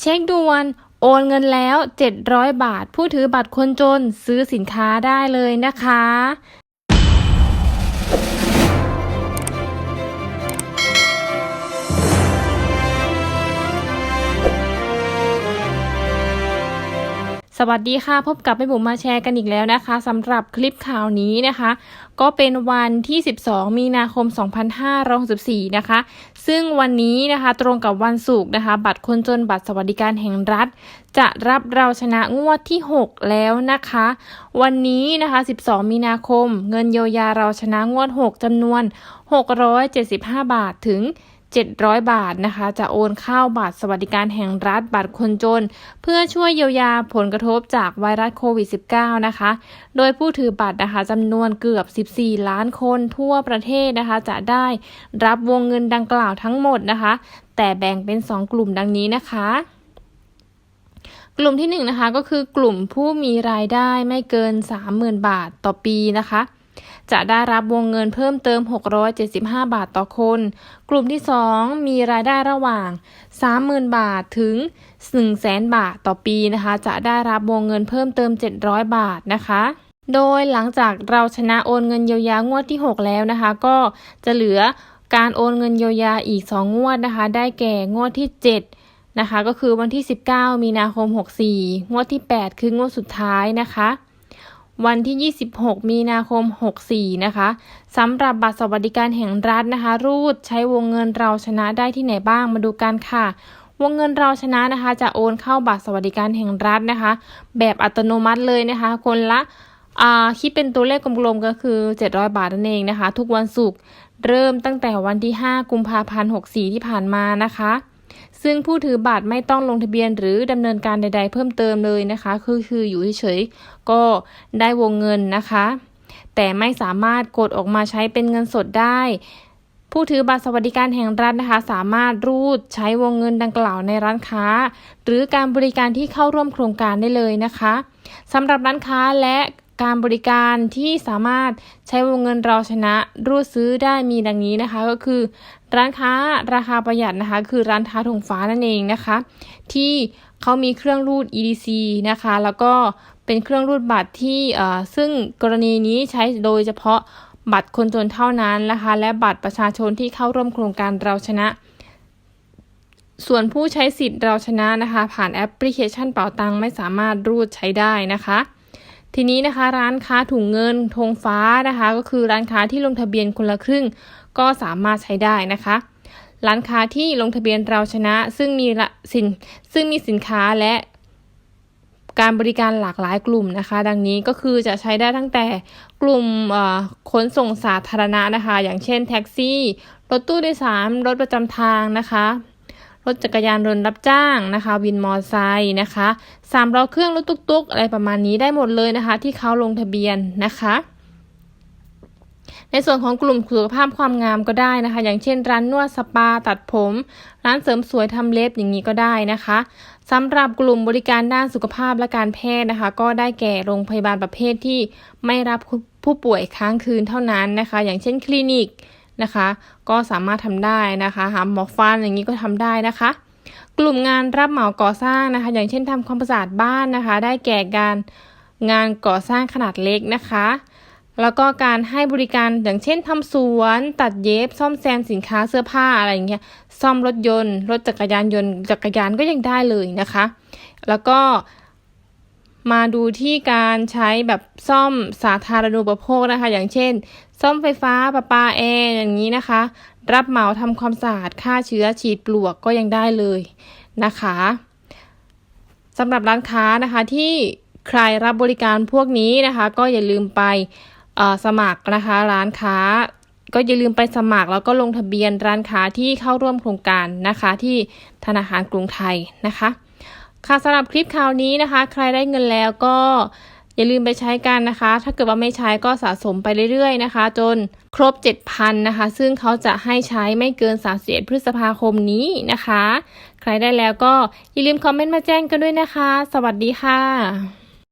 เช็คด่วน โอนเงินแล้ว 700 บาท ผู้ถือบัตรคนจนซื้อสินค้าได้เลยนะคะ สวัสดีค่ะ พบกับแม่บุ๋มมาแชร์กันอีกแล้วนะคะสำหรับคลิปข่าวนี้นะคะ ก็เป็นวันที่ 12 มีนาคม 2564 นะคะ ซึ่งวันนี้นะคะตรงกับวันศุกร์นะคะ บัตรคนจนบัตรสวัสดิการแห่งรัฐ จะรับเราชนะงวดที่ 6 แล้วนะคะ วันนี้นะคะ 12 มีนาคม เงินเยียวยาเราชนะงวด 6จำนวน 675 บาทถึง 700 บาทนะคะ จะโอนเข้าบัตรสวัสดิการแห่งรัฐบัตรคนจน เพื่อช่วยเยียวยาผลกระทบจากไวรัสโควิด -19 นะคะ โดยผู้ถือบัตรนะคะจำนวนเกือบ 14 ล้านคนทั่วประเทศนะคะ จะได้รับวงเงินดังกล่าวทั้งหมดนะคะ แต่แบ่งเป็น 2 กลุ่มดังนี้นะคะกลุ่มที่1นงนะคะก็คือกลุ่มผู้มีรายได้ไม่เกิน 30,000 บาทต่อปีนะคะ จะได้รับวงเงินเพิ่มเติม 675 บาทต่อคน กลุ่มที่ 2 มีรายได้ระหว่าง 30,000 บาทถึง 100,000 บาทต่อปีนะคะ จะได้รับวงเงินเพิ่มเติม 700 บาทนะคะโดยหลังจากเราชนะโอนเงินเยียวยางวดที่ 6 แล้วนะคะ ก็จะเหลือการโอนเงินเยียวยาอีก 2 งวดนะคะ ได้แก่งวดที่ 7 นะคะ ก็คือวันที่ 19 มีนาคม 64 งวดที่ 8 คืองวดสุดท้ายนะคะ วันที่ 26 มีนาคม 64 นะคะสำหรับบัตรสวัสดิการแห่งรัฐนะคะ รูดใช้วงเงินเราชนะได้ที่ไหนบ้างมาดูกันค่ะ วงเงินเราชนะนะคะ จะโอนเข้าบัตรสวัสดิการแห่งรัฐนะคะ แบบอัตโนมัติเลยนะคะ คนละอ่าคิดเป็นตัวเลขกลมๆก็คือ 700 บาทนั่นเองนะคะ ทุกวันศุกร์เริ่มตั้งแต่วันที่ 5 กุมภาพันธ์ 64 ที่ผ่านมานะคะ ซึ่งผู้ถือบัตรไม่ต้องลงทะเบียนหรือดำเนินการใด ๆ เพิ่มเติมเลยนะคะ คือคืออยู่เฉยๆก็ได้วงเงินนะคะ แต่ไม่สามารถกดออกมาใช้เป็นเงินสดได้ ผู้ถือบัตรสวัสดิการแห่งรัฐนะคะ สามารถรูดใช้วงเงินดังกล่าวในร้านค้า หรือการบริการที่เข้าร่วมโครงการได้เลยนะคะสำหรับร้านค้าและ การบริการที่สามารถใช้วงเงินเราชนะรูดซื้อได้มีดังนี้นะคะ ก็คือ ร้านค้าราคาประหยัดนะคะ คือร้านค้าถงฟ้านั่นเองนะคะ ที่เขามีเครื่องรูด EDC นะคะ แล้วก็เป็นเครื่องรูดบัตรที่เอ่อซึ่งกรณีนี้ใช้โดยเฉพาะบัตรคนจนเท่านั้นนะคะ และบัตรประชาชนที่เข้าร่วมโครงการเราชนะ ส่วนผู้ใช้สิทธิ์เราชนะนะคะ ผ่านแอปพลิเคชันเป๋าตังไม่สามารถรูดใช้ได้นะคะ ทีนี้นะคะร้านค้าถุงเงินธงฟ้านะคะ ก็คือร้านค้าที่ลงทะเบียนคนละครึ่ง ก็สามารถใช้ได้นะคะ ร้านค้าที่ลงทะเบียนเราชนะ ซึ่งมีสินซึ่งมีสินค้าและการบริการหลากหลายกลุ่มนะคะ ดังนี้ก็คือจะใช้ได้ตั้งแต่กลุ่มขนส่งสาธารณะนะคะ อย่างเช่นแท็กซี่ รถตู้โดยสารรถประจำทางนะคะ รถจักรยานยนต์รับจ้างนะคะวินมอเตอร์ไซค์นะคะสามล้อเครื่องรถตุ๊กๆ อะไรประมาณนี้ได้หมดเลยนะคะ ที่เขาลงทะเบียนนะคะในส่วนของกลุ่มสุขภาพความงามก็ได้นะคะ อย่างเช่นร้านนวดสปาตัดผม ร้านเสริมสวยทำเล็บอย่างนี้ก็ได้นะคะสำหรับกลุ่มบริการด้านสุขภาพและการแพทย์นะคะ ก็ได้แก่โรงพยาบาลประเภทที่ไม่รับผู้ป่วยค้างคืนเท่านั้นนะคะ อย่างเช่นคลินิก นะคะ ก็สามารถทำได้นะคะหาหมอฟันอย่างนี้ก็ทำได้นะคะ กลุ่มงานรับเหมาก่อสร้างนะคะ อย่างเช่นทำความสะอาดบ้านนะคะ ได้แก่การงานก่อสร้างขนาดเล็กนะคะ แล้วก็การให้บริการอย่างเช่นทำสวน ตัดเย็บ ซ่อมแซมสินค้าเสื้อผ้าอะไรอย่างเงี้ย ซ่อมรถยนต์ รถจักรยานยนต์ จักรยานก็ยังได้เลยนะคะ แล้วก็ มาดูที่การใช้แบบซ่อมสาธารณูปโภคนะคะ อย่างเช่น ซ่อมไฟฟ้าประปาแอร์อย่างนี้นะคะ รับเหมาทำความสะอาดฆ่าเชื้อฉีดปลวกก็ยังได้เลยนะคะสำหรับร้านค้านะคะที่ใครรับบริการพวกนี้นะคะ ก็อย่าลืมไปสมัครนะคะ ร้านค้า ก็อย่าลืมไปสมัครแล้วก็ลงทะเบียนร้านค้าที่เข้าร่วมโครงการนะคะ ที่ธนาคารกรุงไทยนะคะ ค่ะสำหรับคลิปคราวนี้นะคะ ใครได้เงินแล้วก็อย่าลืมไปใช้กันนะคะ ถ้าเกิดว่าไม่ใช้ก็สะสมไปเรื่อยๆนะคะ จนครบ 7,000นะคะ ซึ่งเขาจะให้ใช้ไม่เกิน31พฤษภาคมนี้นะคะ ใครได้แล้วก็อย่าลืมคอมเมนต์มาแจ้งกันด้วยนะคะ สวัสดีค่ะ